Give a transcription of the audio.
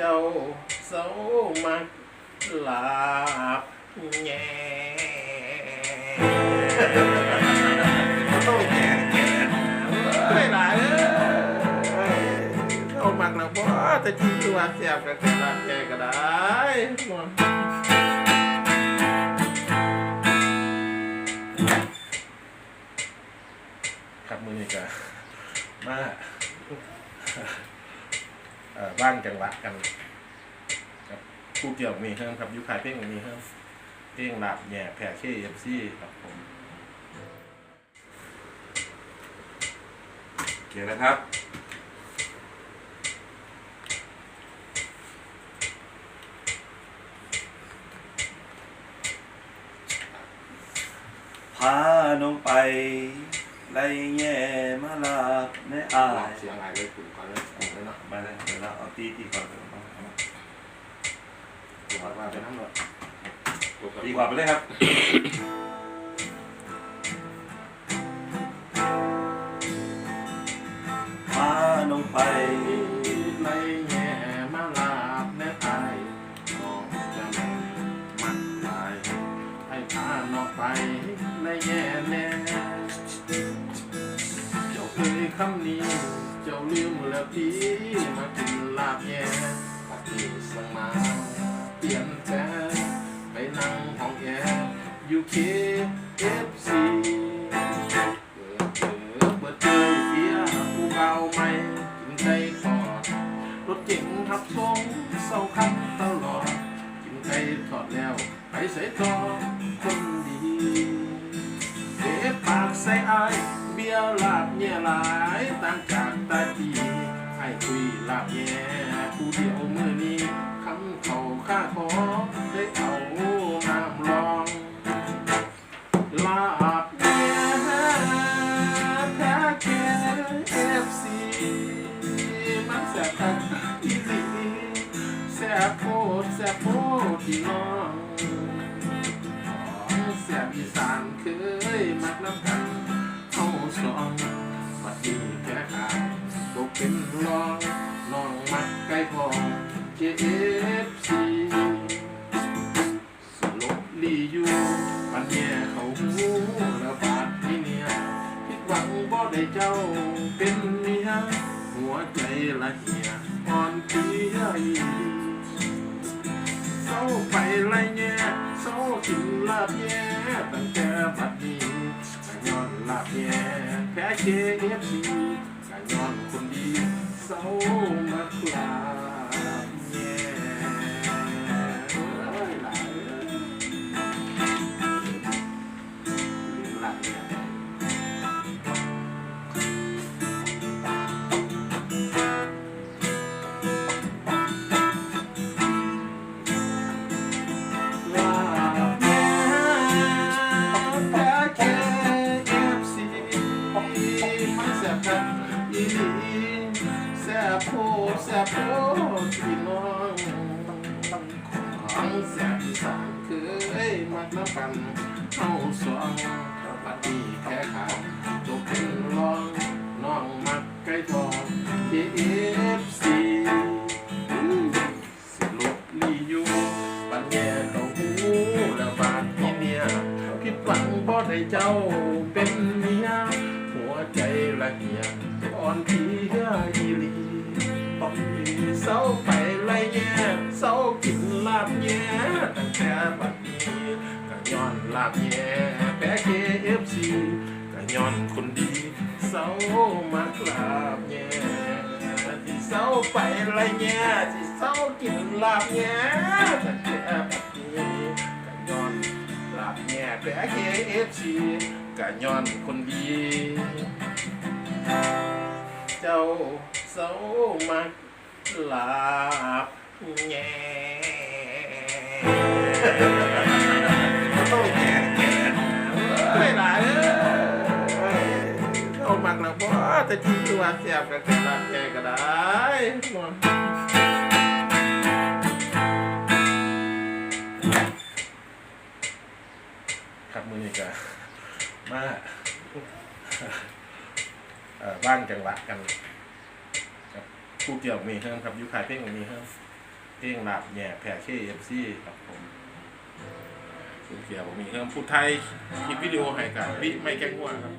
เจ้าเสามักหลาบแง่ต้องแง่แง่ไม่หลายเอ้ยเอามักแล้วบ่แต่จริงตัวเสียบกับกระดาษแกก็ได้ครับมือนี้ก็มา ว่างจังหวะกันครับผู้เกี่ยวมีเพิ่มครับยุคายเพ่งมีเพิ่มเพ่งหลับแย่แผ่เคเอฟซีครับผมโอเคนะครับพาน้องไปไล่แง่มาลาแม่อายเสียงอะไรเลยคุณก่อนเลย ตีตีก่อนเดี๋ยวเอาเอาผมว่าเป็นทั้งหมดตีกว่าไปเลยครับพาน้องไปในแง่มาลาบแน่ตายมองจะมันตายให้พานอกไปในแง่แน่เจ้าเคยคำนี้ เจ้าลืมแล้วพี่มากิน ลาบแย่ปฏิสังมาเปลี่ยนแปลงไปนั่งห้องแอร์ยูเคเอฟซีเปิดเจอเปิดเจอเสียผู้เบาไม่กินไก่ทอดรถเก๋งทับทรงเศร้าคับตลอด กินไก่ทอดแล้ว ไปใส่ทอคนดีเก็ปากใส่อายเบี้ยลาบแย่หลายต่างให้ คุยลาบแย่ผู้เดียวมือนี้คำเขาข้าขอได้เอาน้ำลองลาบแย่แพ้แค่เอฟซีมันแสบทักอีหลีแสบโคตรแสบโคตรพี่น้องเสียบอีสานเคยมักน้ำกันเข้าสอง เจฟซีสลบลีอยู่ปันแย่เขาหูแล้วบาดที่เนี่ยผิดหวังบ่ได้เจ้าเป็นเมียหัวใจละเหียอ่อนเพลียเศร้าไปไรแง่เศร้ากินลาบแย่ตั้งแต่บัดนี้ก็ย้อนลาบแย่แพ้เคเอฟซีก็ย้อนคนดีเศร้ามาคลา ดีแซ่บโพดแสบโพดพี่น้องของแซ่บอีสานเคยมักน้ำกันเข้าสองปัดนี้แค่ขาดตกเป็นรองน้องมักไก่ทองเศร้าไปไรแย่เศร้ากินลาบแย่ตั้งแต่บัดนี้ก็ย้อนลาบแย่แพ้เคเอฟซีก็ย้อนคนดีเศร้ามากลาบแย่ที่เศร้าไปไรแง่ที่เศร้ากินลาบแง่แต่แค่แบบนี้ก็ย้อนลาบแง่แพ้เคเอฟซีก็ย้อนคนดีเจ้า หลับแง่ต้องแง่แง่ไม่หลายเอ้ามักแล้วบ่แต่จริงตัวเสียบกับกระดาษแกก็ได้ครับมือนี้ก็มาเอ่อว่างจังหวะกัน คู่เกี่ยวมีเพิ่มครับยุคขายเพ่งมีเพิ่มเพ่งหลาบแย่แผ่เคเอฟซีครับผมคู่เกียวผมมีเพิ่มพูดไทยคลิปวิดีโอให้กับวิไม่แก้ง่วงครับ